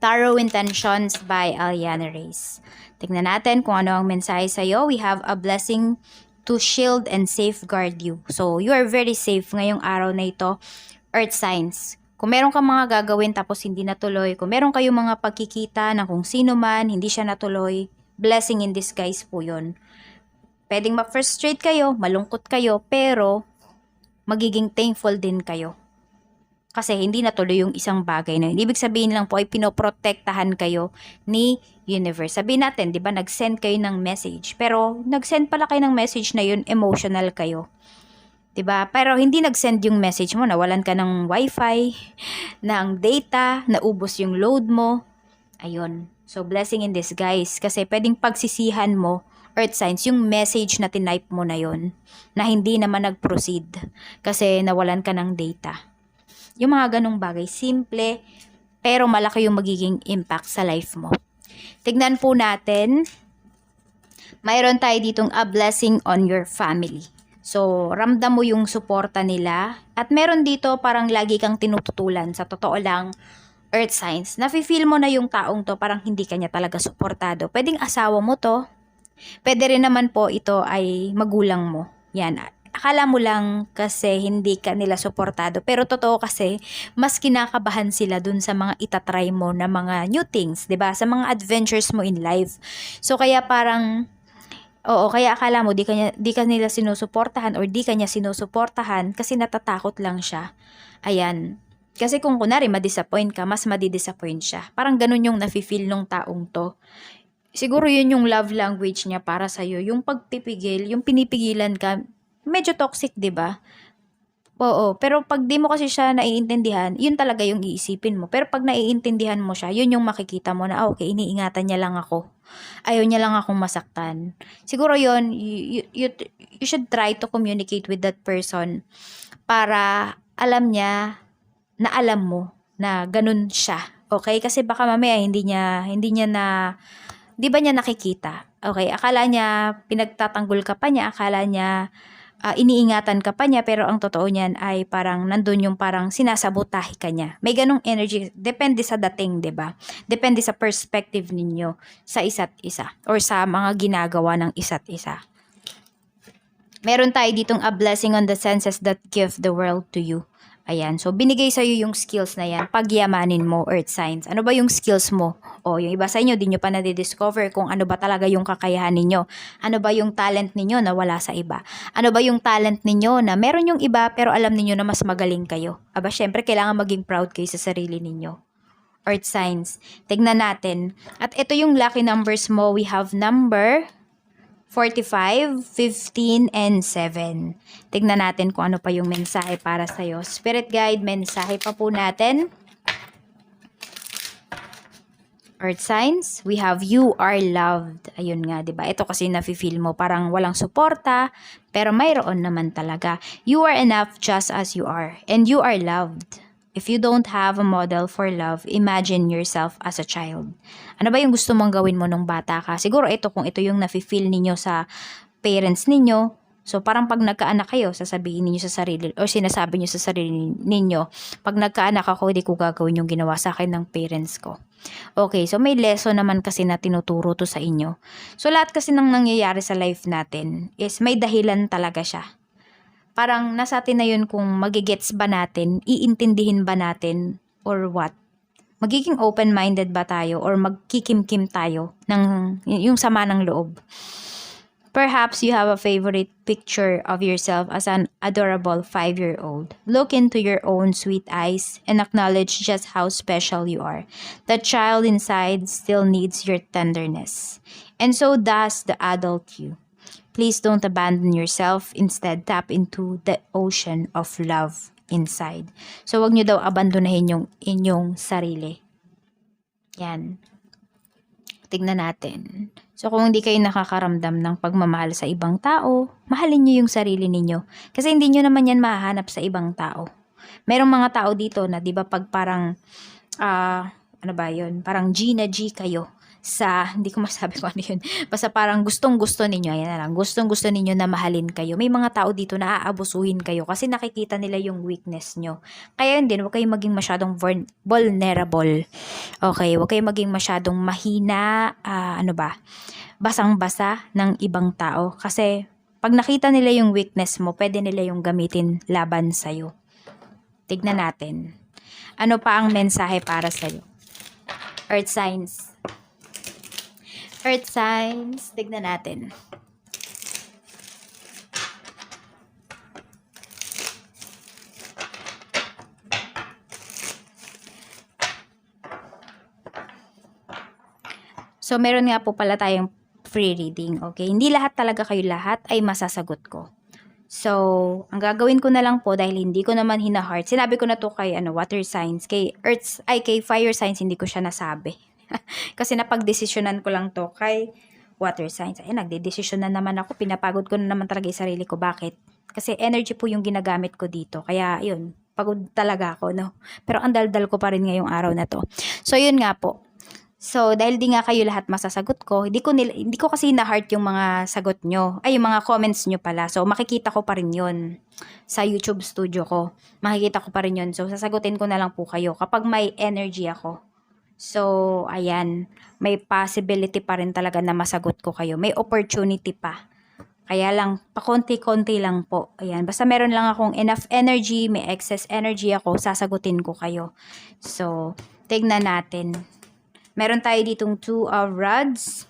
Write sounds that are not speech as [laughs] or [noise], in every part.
Tarot Intentions by Aliana Reyes. Tignan natin kung ano ang mensahe sa iyo. We have a blessing to shield and safeguard you. So, you are very safe ngayong araw na ito. Earth signs. Kung meron kang mga gagawin tapos hindi natuloy, kung meron kayong mga pagkikita na kung sino man, hindi siya natuloy, blessing in disguise po yun. Pwedeng ma-frustrate kayo, malungkot kayo, pero magiging thankful din kayo. Kasi hindi natuloy yung isang bagay na yun. Ibig sabihin lang po ay pinoprotektahan kayo ni universe. Sabihin natin, di ba, nag-send kayo ng message. Pero, nag-send pala kayo ng message na yun, emotional kayo. 'Di ba? Pero hindi nag-send yung message mo, nawalan ka ng wifi, [laughs] ng data, naubos yung load mo. Ayun. So, blessing in disguise. Kasi pwedeng pagsisihan mo, earth signs, yung message na tinype mo na yon na hindi naman nag-proceed kasi nawalan ka ng data. Yung mga ganong bagay, simple, pero malaki yung magiging impact sa life mo. Tignan po natin, mayroon tayo ditong a blessing on your family. So, ramdam mo yung suporta nila. At meron dito parang lagi kang tinututulan. Sa totoo lang, earth signs. Nafe-feel mo na yung taong to parang hindi kanya talaga suportado. Pwedeng asawa mo to. Pwede rin naman po ito ay magulang mo. Yan. Akala mo lang kasi hindi ka nila suportado. Pero totoo kasi, mas kinakabahan sila dun sa mga itatry mo na mga new things, ba Sa mga adventures mo in life. So, kaya parang Oo, kaya akala mo di kanya di ka nila sinusuportahan or di kanya sinusuportahan kasi natatakot lang siya. Ayan. Kasi kung kunari ma-disappoint ka, mas madi-disappoint siya. Parang ganun yung nafe-feel nung taong to. Siguro yun yung love language niya para sa iyo, yung pagpipigil, yung pinipigilan ka. Medyo toxic, 'di ba? Oo, pero pag di mo kasi siya naiintindihan, yun talaga yung iisipin mo. Pero pag naiintindihan mo siya, yun yung makikita mo na, ah, okay, iniingatan niya lang ako. Ayaw niya lang akong masaktan. Siguro yun, you, you, you should try to communicate with that person para alam niya na alam mo na ganun siya. Okay? Kasi baka mamaya hindi niya, hindi niya na, di ba niya nakikita? Okay, akala niya pinagtatanggol ka pa niya, akala niya uh, iniingatan ka pa niya pero ang totoo niyan ay parang nandun yung parang sinasabotahe ka niya. May ganong energy, depende sa dating, ba? Depende sa perspective ninyo sa isa't isa or sa mga ginagawa ng isa't isa. Meron tayo ditong a blessing on the senses that give the world to you. Ayan. So, binigay sa'yo yung skills na yan. Pagyamanin mo, earth signs. Ano ba yung skills mo? O, yung iba sa inyo, di nyo pa nadidiscover kung ano ba talaga yung kakayahan ninyo. Ano ba yung talent ninyo na wala sa iba? Ano ba yung talent ninyo na meron yung iba pero alam ninyo na mas magaling kayo? Aba, syempre, kailangan maging proud kayo sa sarili ninyo. Earth signs. Tignan natin. At ito yung lucky numbers mo. We have number 45, 15, and 7. Tignan natin kung ano pa yung mensahe para sa'yo. Spirit guide, mensahe pa po natin. Earth signs, we have you are loved. Ayun nga, 'di ba? Ito kasi nafi-feel mo parang walang suporta, pero mayroon naman talaga. You are enough just as you are and you are loved. If you don't have a model for love, imagine yourself as a child. Ano ba yung gusto mong gawin mo nung bata ka? Siguro ito kung ito yung nafe-feel ninyo sa parents ninyo. So parang pag nagkaanak kayo, sasabihin ninyo sa sarili o sinasabi niyo sa sarili ninyo, pag nagkaanak ako, hindi ko gagawin yung ginawa sa akin ng parents ko. Okay, so may lesson naman kasi na tinuturo to sa inyo. So lahat kasi nang nangyayari sa life natin is may dahilan talaga siya parang nasa atin na yun kung magigets ba natin, iintindihin ba natin, or what. Magiging open-minded ba tayo or magkikimkim tayo ng yung sama ng loob. Perhaps you have a favorite picture of yourself as an adorable five-year-old. Look into your own sweet eyes and acknowledge just how special you are. The child inside still needs your tenderness. And so does the adult you. Please don't abandon yourself. Instead, tap into the ocean of love inside. So, wag nyo daw abandonahin yung inyong sarili. Yan. Tignan natin. So, kung hindi kayo nakakaramdam ng pagmamahal sa ibang tao, mahalin nyo yung sarili ninyo. Kasi hindi nyo naman yan mahahanap sa ibang tao. Merong mga tao dito na, di ba, pag parang, ah, ano ba yun? Parang G na G kayo sa, hindi ko masabi [laughs] kung ano yun. Basta parang gustong gusto ninyo, ayan na lang, gustong gusto ninyo na mahalin kayo. May mga tao dito na aabusuhin kayo kasi nakikita nila yung weakness nyo. Kaya yun din, huwag kayong maging masyadong vuln- vulnerable. Okay, huwag kayong maging masyadong mahina, ah, ano ba, basang-basa ng ibang tao. Kasi pag nakita nila yung weakness mo, pwede nila yung gamitin laban sa'yo. Tignan natin. Ano pa ang mensahe para sa'yo? Earth signs. Earth signs. Tignan natin. So, meron nga po pala tayong free reading, okay? Hindi lahat talaga kayo lahat ay masasagot ko. So, ang gagawin ko na lang po dahil hindi ko naman hina-heart. Sinabi ko na to kay ano, water signs, kay earth, ay kay fire signs, hindi ko siya nasabi. [laughs] Kasi napag-desisyonan ko lang to kay water signs. Ay, nagde-desisyon na naman ako. Pinapagod ko na naman talaga yung sarili ko. Bakit? Kasi energy po yung ginagamit ko dito. Kaya, yun, pagod talaga ako, no? Pero ang daldal ko pa rin ngayong araw na to. So, yun nga po. So, dahil di nga kayo lahat masasagot ko, hindi ko, nila, hindi ko kasi na-heart yung mga sagot nyo. Ay, yung mga comments nyo pala. So, makikita ko pa rin yun sa YouTube studio ko. Makikita ko pa rin yun. So, sasagutin ko na lang po kayo kapag may energy ako. So, ayan. May possibility pa rin talaga na masagot ko kayo. May opportunity pa. Kaya lang, pakonti-konti lang po. Ayan. Basta meron lang akong enough energy, may excess energy ako, sasagutin ko kayo. So, tignan natin. Meron tayo ditong two of rods.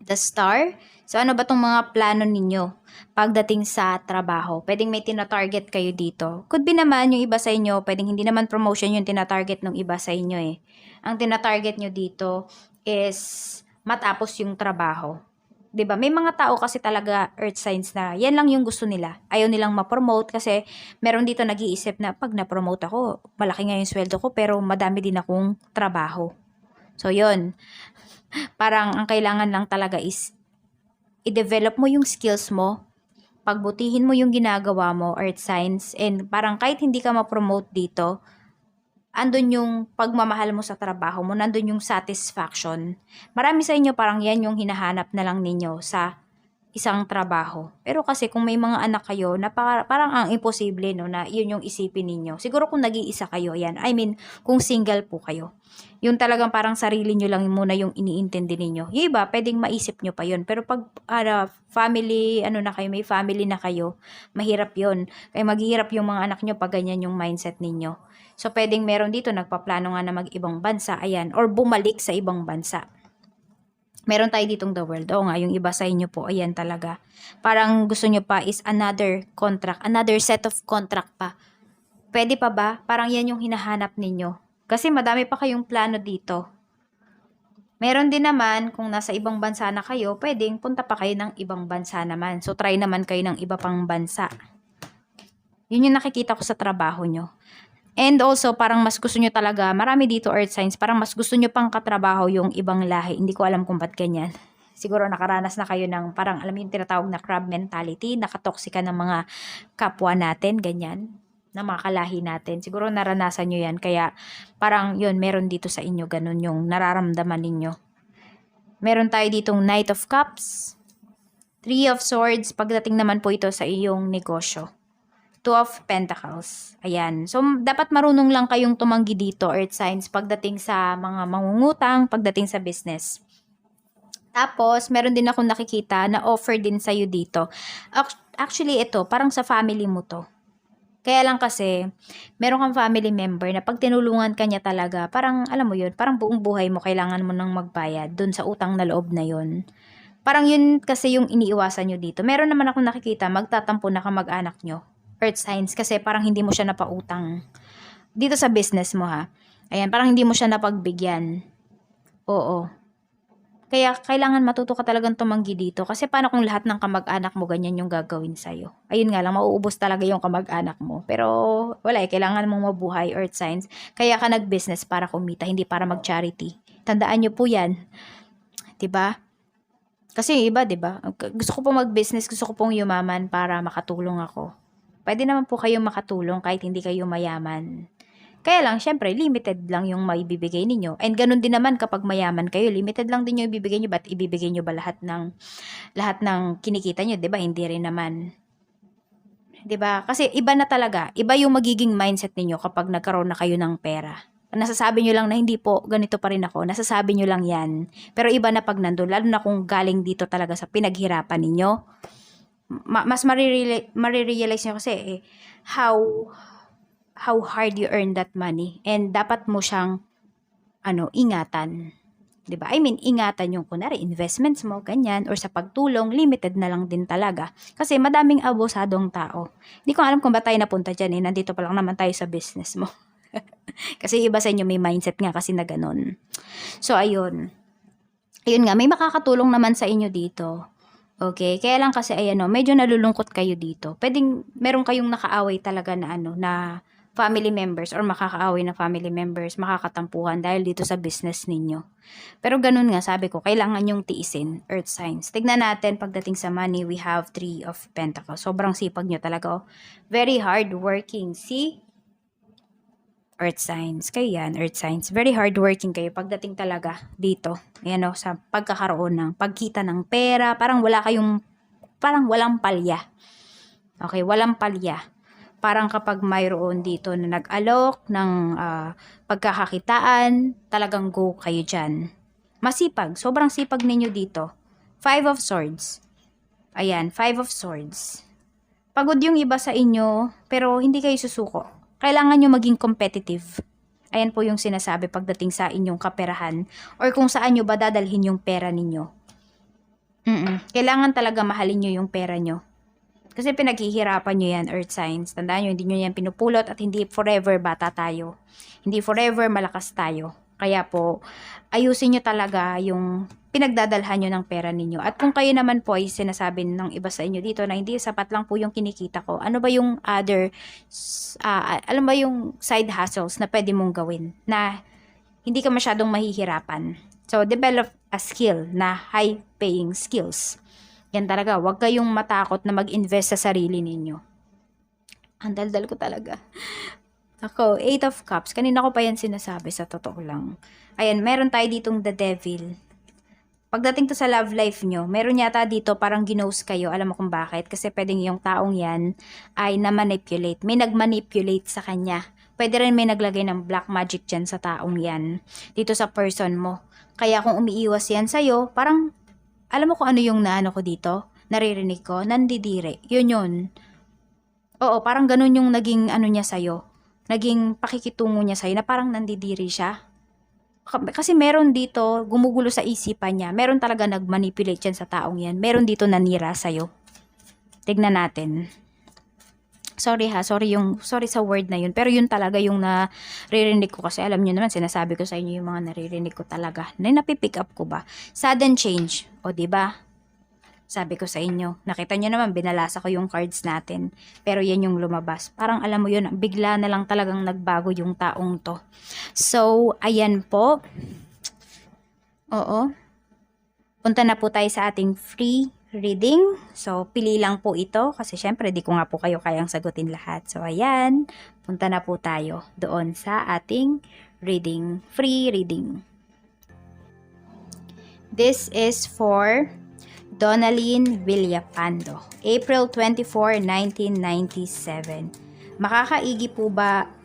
The star. So, ano ba tong mga plano ninyo pagdating sa trabaho? Pwedeng may tina-target kayo dito. Could be naman yung iba sa inyo, pwedeng hindi naman promotion yung tina-target ng iba sa inyo eh. Ang tina-target nyo dito is matapos yung trabaho. 'Di ba? May mga tao kasi talaga earth signs na yan lang yung gusto nila. Ayaw nilang ma-promote kasi meron dito nag-iisip na pag na-promote ako, malaki nga yung sweldo ko pero madami din akong trabaho. So, yun. [laughs] Parang ang kailangan lang talaga is i-develop mo yung skills mo, pagbutihin mo yung ginagawa mo, earth signs, and parang kahit hindi ka ma-promote dito, andun yung pagmamahal mo sa trabaho mo, nandun yung satisfaction. Marami sa inyo parang yan yung hinahanap na lang ninyo sa isang trabaho. Pero kasi kung may mga anak kayo na para, parang ang imposible no na yun yung isipin ninyo. Siguro kung nag-iisa kayo yan. I mean, kung single po kayo. Yung talagang parang sarili nyo lang muna yung iniintindi ninyo. Yung iba, pwedeng maisip nyo pa yun. Pero pag ano, family, ano na kayo, may family na kayo, mahirap yun. Kaya maghihirap yung mga anak nyo pag ganyan yung mindset ninyo. So, pwedeng meron dito, nagpaplano nga na mag-ibang bansa, ayan, or bumalik sa ibang bansa. Meron tayo ditong the world. Oo nga, yung iba sa inyo po, ayan talaga. Parang gusto nyo pa is another contract, another set of contract pa. Pwede pa ba? Parang yan yung hinahanap ninyo. Kasi madami pa kayong plano dito. Meron din naman, kung nasa ibang bansa na kayo, pwedeng punta pa kayo ng ibang bansa naman. So, try naman kayo ng iba pang bansa. Yun yung nakikita ko sa trabaho nyo. And also, parang mas gusto nyo talaga, marami dito earth signs, parang mas gusto nyo pang katrabaho yung ibang lahi. Hindi ko alam kung ba't ganyan. Siguro nakaranas na kayo ng parang alam yung tinatawag na crab mentality, nakatoksika ng mga kapwa natin, ganyan na mga kalahi natin. Siguro naranasan nyo yan. Kaya parang yun, meron dito sa inyo ganun yung nararamdaman ninyo. Meron tayo ditong Knight of Cups, Three of Swords, pagdating naman po ito sa iyong negosyo. Two of Pentacles. Ayan. So, dapat marunong lang kayong tumanggi dito, Earth Signs, pagdating sa mga mangungutang, pagdating sa business. Tapos, meron din akong nakikita na offer din sa'yo dito. Ac- Actually, ito, parang sa family mo to. Kaya lang kasi, meron kang family member na pag tinulungan ka niya talaga, parang, alam mo yun, parang buong buhay mo kailangan mo nang magbayad dun sa utang na loob na yun. Parang yun kasi yung iniiwasan nyo dito. Meron naman akong nakikita, magtatampo na kamag-anak nyo. Earth signs, kasi parang hindi mo siya napautang. Dito sa business mo ha. Ayan, parang hindi mo siya napagbigyan. Oo. Kaya kailangan matuto ka talagang tumanggi dito. Kasi paano kung lahat ng kamag-anak mo ganyan yung gagawin sa'yo? Ayun nga lang, mauubos talaga yung kamag-anak mo. Pero wala eh, kailangan mong mabuhay, earth signs. Kaya ka nag-business para kumita, hindi para mag-charity. Tandaan nyo po yan. 'Di ba? Kasi yung iba, 'di ba? Gusto ko pong mag-business, gusto ko pong yumaman para makatulong ako. Pwede naman po kayong makatulong kahit hindi kayo mayaman. Kaya lang, syempre, limited lang yung maibibigay ninyo. And ganun din naman kapag mayaman kayo, limited lang din yung ibibigay nyo. Ba't ibibigay nyo ba lahat ng, lahat ng kinikita nyo? ba Hindi rin naman. 'Di ba Kasi iba na talaga. Iba yung magiging mindset ninyo kapag nagkaroon na kayo ng pera. Nasasabi nyo lang na hindi po, ganito pa rin ako. Nasasabi nyo lang yan. Pero iba na pag nandun, lalo na kung galing dito talaga sa pinaghirapan ninyo. Ma- mas marirealize, marirealize kasi eh, how how hard you earn that money. And dapat mo siyang ano ingatan. 'di ba? I mean ingatan yung kunari investments mo ganyan or sa pagtulong limited na lang din talaga. Kasi madaming abusadong tao. Hindi ko alam kung ba tayo napunta diyan eh. Nandito pa lang naman tayo sa business mo. [laughs] Kasi iba sa inyo may mindset nga kasi na ganun. So ayun. Ayun nga may makakatulong naman sa inyo dito Okay, kaya lang kasi ay ano, medyo nalulungkot kayo dito. Pwedeng meron kayong nakaaway talaga na ano, na family members or makakaaway na family members makakatampuhan dahil dito sa business ninyo. Pero ganun nga, sabi ko, kailangan yung tiisin, earth signs. Tignan natin, pagdating sa money, we have three of pentacles. Sobrang sipag nyo talaga. Oh. Very hard working. See? Earth signs. Kayo yan, earth signs. Very hard working kayo pagdating talaga dito. Ayan o, sa pagkakaroon ng pagkita ng pera. Parang wala kayong, parang walang palya. Okay, walang palya parang kapag mayroon dito na nag-alok ng uh, pagkakakitaan, talagang go kayo dyan. Masipag, sobrang sipag ninyo dito. Five of Swords. Ayan, Five of Swords. Pagod yung iba sa inyo, pero hindi kayo susuko. Kailangan nyo maging competitive. Ayan po yung sinasabi pagdating sa inyong kaperahan or kung saan nyo ba dadalhin yung pera ninyo. Mm-mm. Kailangan talaga mahalin nyo yung pera nyo kasi pinaghihirapan nyo yan, earth signs. Tandaan nyo, hindi nyo yan pinupulot at hindi forever bata tayo. Hindi forever malakas tayo. Kaya po, ayusin nyo talaga yung pinagdadalhan nyo ng pera ninyo. At kung kayo naman po ay sinasabi ng iba sa inyo dito na hindi sapat lang po yung kinikita ko, ano ba yung other, uh, alam ba yung side hustles na pwede mong gawin na hindi ka masyadong mahihirapan. So, develop a skill na high paying skills. Yan talaga, huwag kayong matakot na mag-invest sa sarili ninyo. Ang daldal ko talaga. Ako, Eight of Cups. Kanina ko pa yan sinasabi sa totoo lang. Ayan, meron tayo ditong The Devil. Pagdating to sa love life nyo, meron yata dito parang ginose kayo. Alam mo kung bakit? Kasi pwedeng yung taong yan ay na-manipulate. May nag-manipulate sa kanya. Pwede rin may naglagay ng black magic dyan sa taong yan. Dito sa person mo. Kaya kung umiiwas yan sa'yo, parang alam mo kung ano yung naano ko dito? Naririnig ko? Nandidire. Yun yun. Oo, parang ganun yung naging ano niya sa'yo. Naging pakikitungo niya sa'yo na parang nandidiri siya. Kasi meron dito, gumugulo sa isipan niya. Meron talaga nag-manipulate yan sa taong yan. Meron dito nanira sa'yo. Tignan natin sorry ha, sorry yung sorry sa word na yun, pero yun talaga yung naririnig ko kasi alam niyo naman sinasabi ko sa inyo yung mga naririnig ko talaga. Na napipick up ko ba? Sudden change, o di ba? Sabi ko sa inyo, nakita niyo naman binalasa ko yung cards natin, pero yan yung lumabas. Parang alam mo yun, bigla na lang talagang nagbago yung taong to. So, ayan po. Oo. Punta na po tayo sa ating free reading. So, pili lang po ito kasi syempre di ko nga po kayo kayang sagutin lahat. So, ayan, punta na po tayo doon sa ating reading, free reading. This is for Donaline Villapando, April 24, 1997. Makakaigi po ba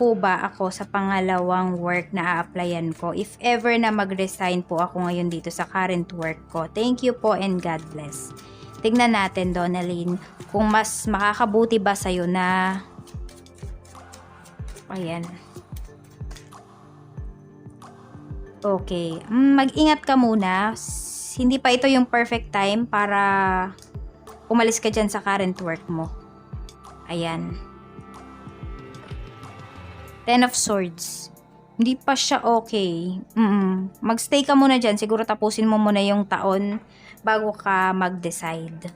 po ba ako sa pangalawang work na a-applyan ko if ever na mag-resign po ako ngayon dito sa current work ko. Thank you po and God bless. Tignan natin, Donaline, kung mas makakabuti ba sa'yo na... Ayan. Okay. Mag-ingat ka muna. Hindi pa ito yung perfect time para umalis ka dyan sa current work mo. Ayan. Ten of Swords. Hindi pa siya okay. Mm Magstay ka muna dyan. Siguro tapusin mo muna yung taon bago ka mag-decide.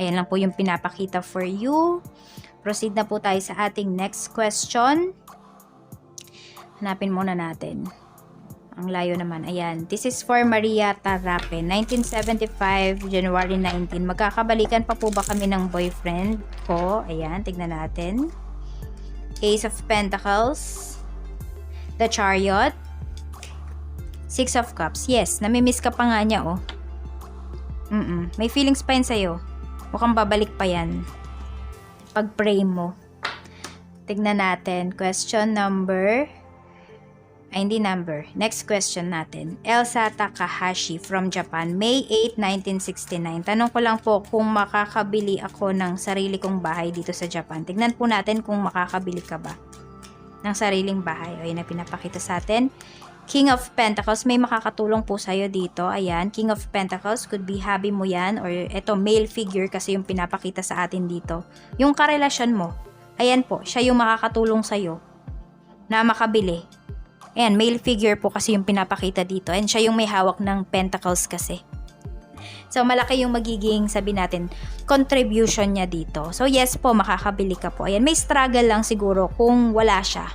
Ayan lang po yung pinapakita for you. Proceed na po tayo sa ating next question. Hanapin muna natin. Ang layo naman. Ayan. This is for Maria Tarape. 1975, January 19. Magkakabalikan pa po ba kami ng boyfriend ko? Ayan. Tignan natin. Ace of Pentacles. The Chariot. Six of Cups. Yes. Namimiss ka pa nga niya, oh. Mm-mm. May feelings pa yan sa'yo. Mukhang babalik pa yan. Pag-pray mo. Tignan natin. Question number ay hindi number. Next question natin. Elsa Takahashi from Japan, May 8, 1969. Tanong ko lang po kung makakabili ako ng sarili kong bahay dito sa Japan. Tignan po natin kung makakabili ka ba ng sariling bahay. Ayun na pinapakita sa atin. King of Pentacles, may makakatulong po sa'yo dito. Ayan, King of Pentacles, could be hubby mo yan or eto, male figure kasi yung pinapakita sa atin dito. Yung karelasyon mo, ayan po, siya yung makakatulong sa'yo na makabili. Ayan, male figure po kasi yung pinapakita dito. And siya yung may hawak ng pentacles kasi. So, malaki yung magiging, sabi natin, contribution niya dito. So, yes po, makakabili ka po. Ayan, may struggle lang siguro kung wala siya.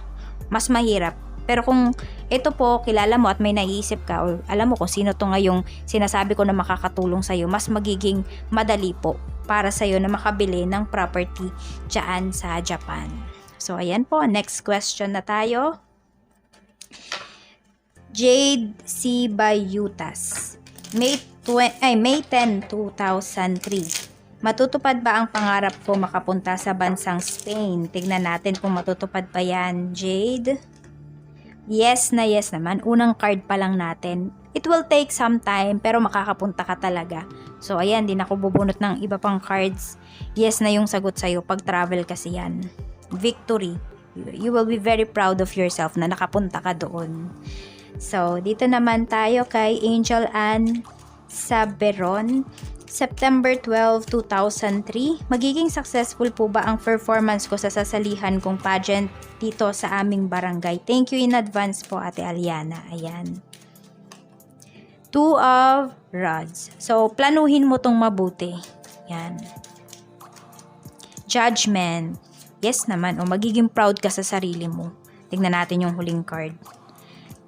Mas mahirap. Pero kung ito po, kilala mo at may naiisip ka, o alam mo kung sino to nga yung sinasabi ko na makakatulong sa'yo, mas magiging madali po para sa'yo na makabili ng property dyan sa Japan. So, ayan po. Next question na tayo. Jade C. Bayutas. May, twe- ay, May 10, 2003. Matutupad ba ang pangarap ko makapunta sa bansang Spain? Tignan natin kung matutupad pa yan, Jade. Yes na yes naman. Unang card pa lang natin. It will take some time, pero makakapunta ka talaga. So, ayan, din ako bubunot ng iba pang cards. Yes na yung sagot sa'yo pag travel kasi yan. Victory. You will be very proud of yourself na nakapunta ka doon. So, dito naman tayo kay Angel Ann Saberon. September 12, 2003. Magiging successful po ba ang performance ko sa sasalihan kong pageant dito sa aming barangay? Thank you in advance po, Ate Aliana. Ayan. Two of Rods. So, planuhin mo tong mabuti. Yan. Judgment. Yes naman. O, magiging proud ka sa sarili mo. Tignan natin yung huling card.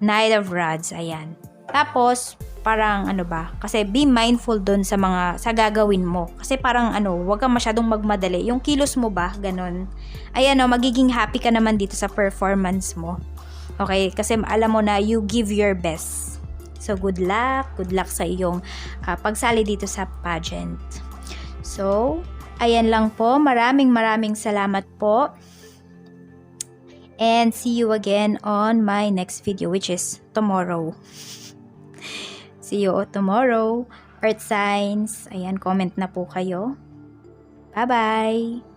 Knight of Rods. Ayan. Tapos, parang ano ba, kasi be mindful dun sa mga, sa gagawin mo. Kasi parang ano, wag kang masyadong magmadali. Yung kilos mo ba, ganun. Ayan o, magiging happy ka naman dito sa performance mo. Okay, kasi alam mo na you give your best. So, good luck. Good luck sa iyong ah, pagsali dito sa pageant. So, ayan lang po. Maraming maraming salamat po. And see you again on my next video, which is tomorrow. See you tomorrow. Earth signs. Ayan, comment na po kayo. Bye-bye!